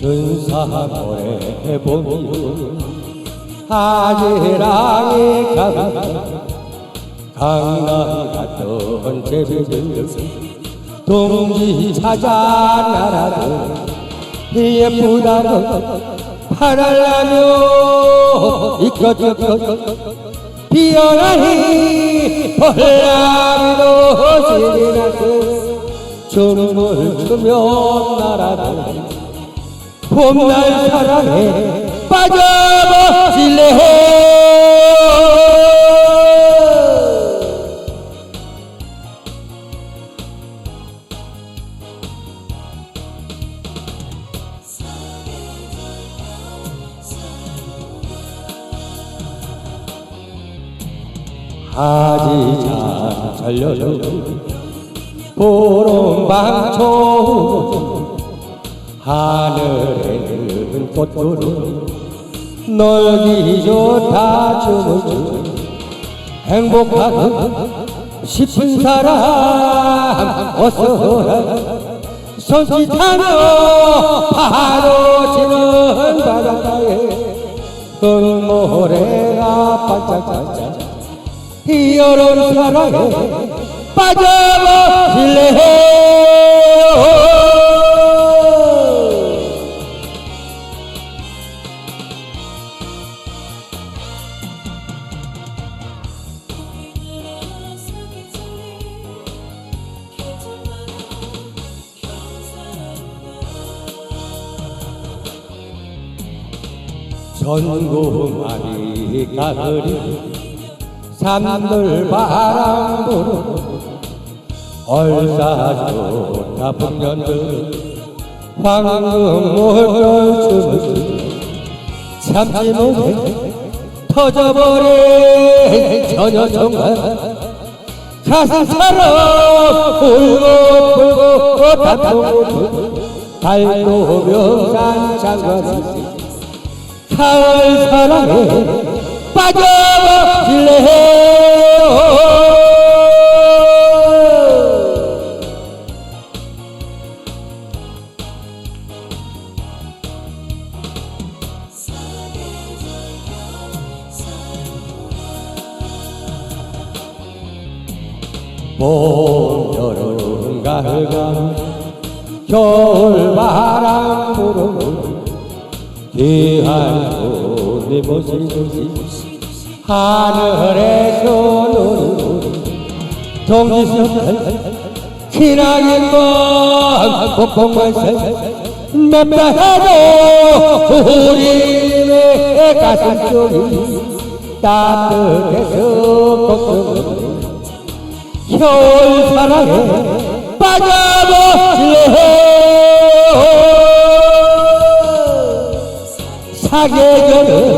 눈사모래 봄이 아지랑이 가고 강남 갔던 제비들 동지 찾아 날아도 예쁘다고 팔알라며 이것저것 피어나니 벌나비도 시리나서 춤을 추며 날아도 봄날 사랑에 빠져버질래. 하지자 살려줘 보름방초 하늘에는 꽃구름 놀기 좋다 춤을 추 행복하고 싶은 사람 어서라. 손짓하며 바로 지는 바닷가에 흙모래가 반짝반짝. 여름 사랑에 빠져 전구만이 가그리. 산들 바람 부르 얼싸 좋다 풍년들 황금 춤을 참지 못해 터져버린 저녁 정말 가슴처럼 울고 불고 다투고 달도 명산 장관이 가을 사랑에 빠져버릴래요 봄, 여름, 가을, 가을 겨울 바람 부르고 귀한 손이 모시듯이 하늘에서 동지선들 기나긴 건 폭풍만세 맵다 해도 우리의 가슴 속이 따뜻해서 걱정을 겨울 사랑에 রে